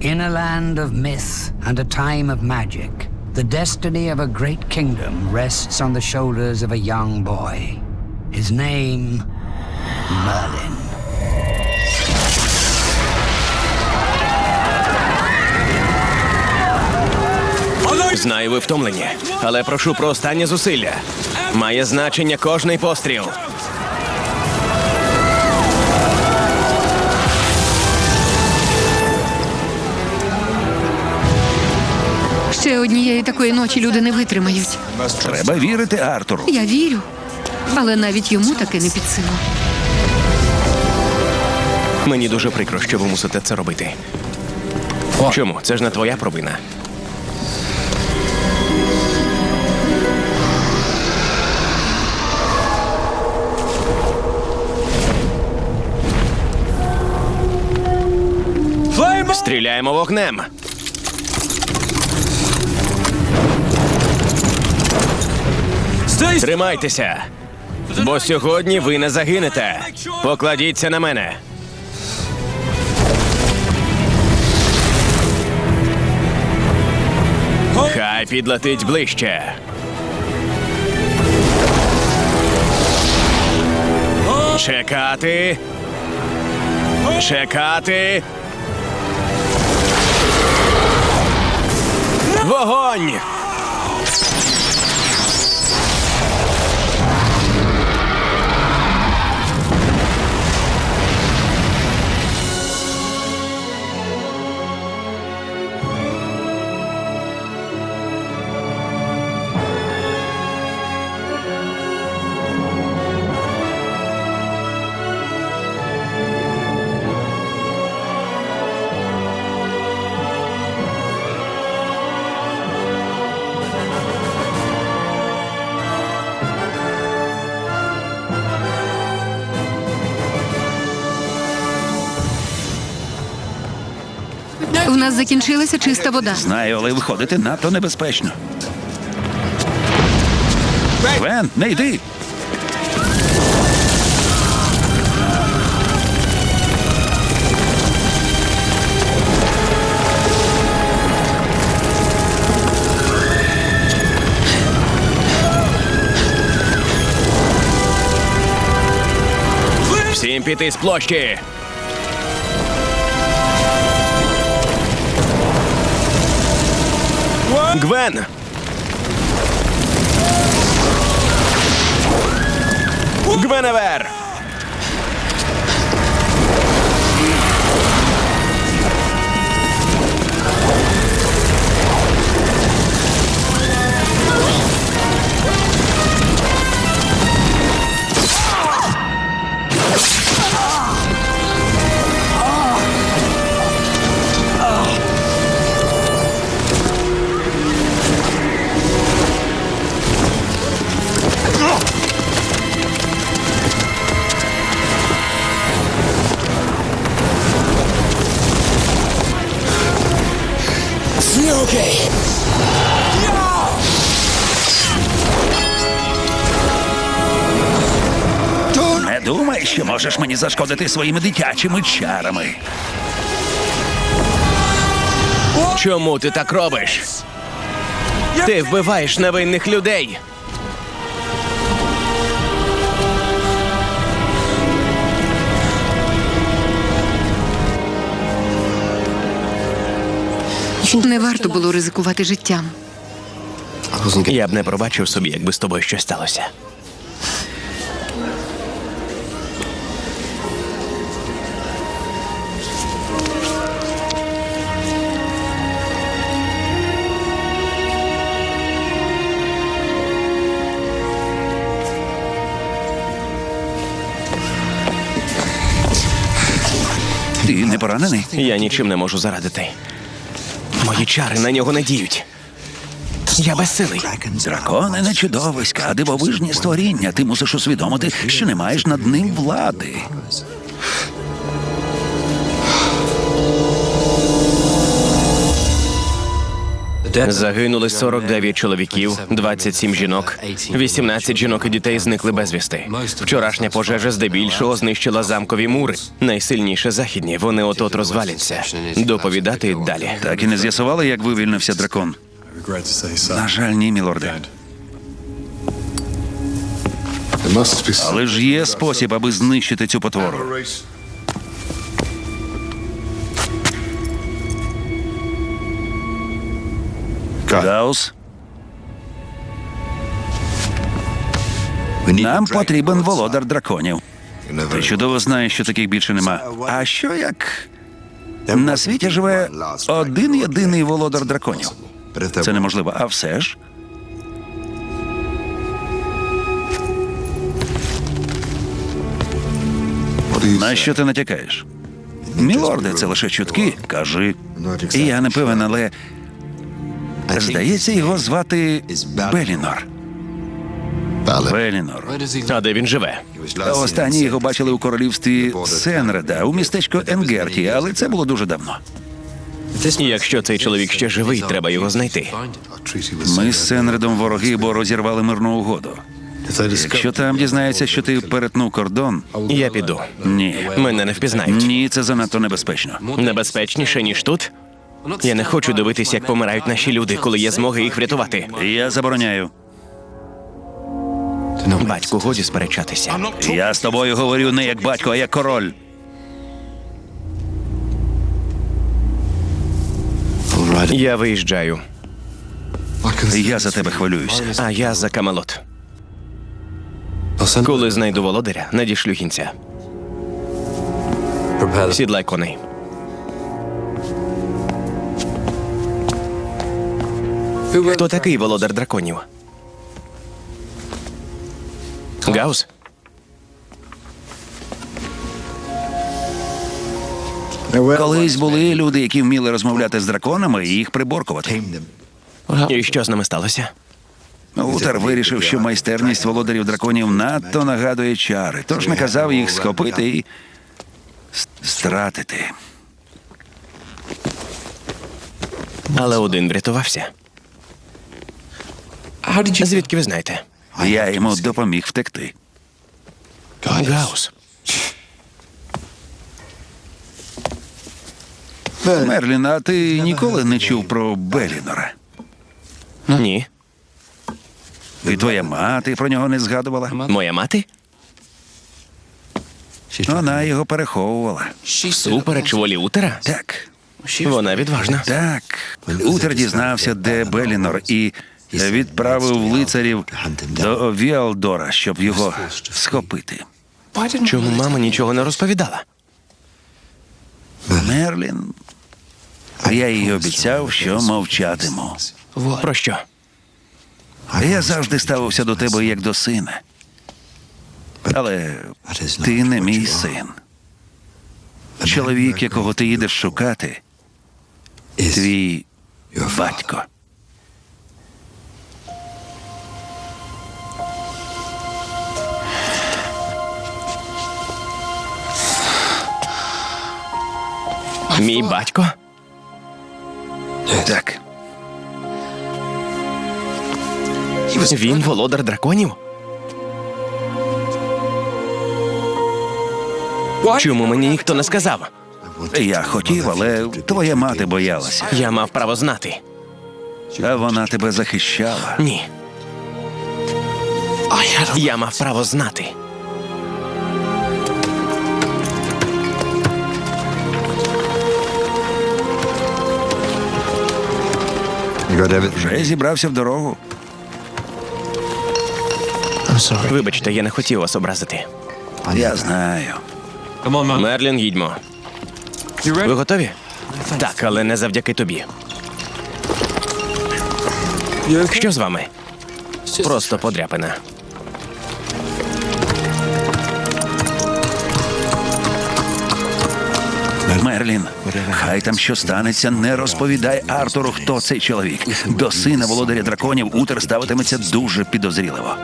In a land of myth and a time of magic, the destiny of a great kingdom rests on the shoulders of a young boy. His name, Merlin. Знаю, ви втомлені, але прошу про останнє зусилля. Має значення кожний постріл. Ще однієї такої ночі люди не витримають. Треба вірити Артуру. Я вірю, але навіть йому таки не під силу. Мені дуже прикро, що ви мусите це робити. Чому? Це ж не твоя провина. Стріляємо вогнем. Тримайтеся, бо сьогодні ви не загинете. Покладіться на мене. Хай підлетить ближче. Чекати. Чекати. Вогонь! Нас закінчилася чиста вода. Знаю, але виходити надто небезпечно. Вен, не йди. Всім піти з площі. Гвен! Гвеневер! Не думай, що можеш мені зашкодити своїми дитячими чарами. Чому ти так робиш? Ти вбиваєш невинних людей. Не варто було ризикувати життям. Я б не пробачив собі, якби з тобою щось сталося. Ти не поранений? Я нічим не можу зарадити. Мої чари на нього не діють. Я безсилий. Дракони не чудовиська, а дивовижні створіння. Ти мусиш усвідомити, що не маєш над ним влади. Загинули 49 чоловіків, 27 жінок, 18 жінок і дітей зникли безвісти. Вчорашня пожежа здебільшого знищила замкові мури. Найсильніше західні. Вони от-от розваляться. Доповідати далі. Так і не з'ясували, як вивільнився дракон. На жаль, ні, мілорде. Але ж є спосіб, аби знищити цю потвору. Гаус. Нам потрібен володар драконів. Ти чудово знаєш, що таких більше нема. А що як на світі живе один єдиний володар драконів? Це неможливо. А все ж. На що ти натякаєш? Мілорде, це лише чутки. Кажи. І я не певен, але здається, його звати Белінор. Белінор. А де він живе? Останні його бачили у королівстві Сенреда у містечку Енгерті, але це було дуже давно. Якщо цей чоловік ще живий, треба його знайти. Ми з Сенредом вороги, бо розірвали мирну угоду. Якщо там дізнається, що ти перетнув кордон, Я піду. ні. Мене не впізнають. Ні, це занадто небезпечно. Небезпечніше ніж тут. Я не хочу дивитися, як помирають наші люди, коли є змога їх врятувати. Я забороняю. Батьку, годі сперечатися. Я з тобою говорю не як батько, а як король. Я виїжджаю, Я за тебе хвилююся. а я за Камелот. Коли знайду володаря, надішлю кінця. Сідлай коней. Хто такий володар драконів? Гаус? Колись були люди, які вміли розмовляти з драконами і їх приборкувати. І що з нами сталося? Утер вирішив, що майстерність володарів драконів надто нагадує чари, тож наказав їх схопити і стратити. Але один врятувався. Звідки ви знаєте? Я йому допоміг втекти. Гаус. Мерлін, а ти ніколи не чув про Белінора? Ні. І твоя мати про нього не згадувала? Моя мати? Вона його переховувала. Супереч волі Утера? Так, Вона відважна. так. Утер дізнався, де Белінор, і відправив лицарів до Віалдора, щоб його схопити. Чому мама нічого не розповідала? Мерлін. Я їй обіцяв, що мовчатиму. Про що? Я завжди ставився до тебе як до сина. Але ти не мій син. Чоловік, якого ти їдеш шукати, твій батько. Мій батько? Так, Він володар драконів? Чому мені ніхто не сказав? я хотів, але твоя мати боялася. Я мав право знати. А вона тебе захищала. Ні. Я мав право знати. Вже зібрався в дорогу. Вибачте, я не хотів вас образити. Я знаю. Мерлін, їдьмо. Ви готові? Так, але не завдяки тобі. Що з вами? Просто подряпина. Мерлін, хай там що станеться, не розповідай Артуру, хто цей чоловік. До сина володаря драконів утер ставитиметься дуже підозріливо.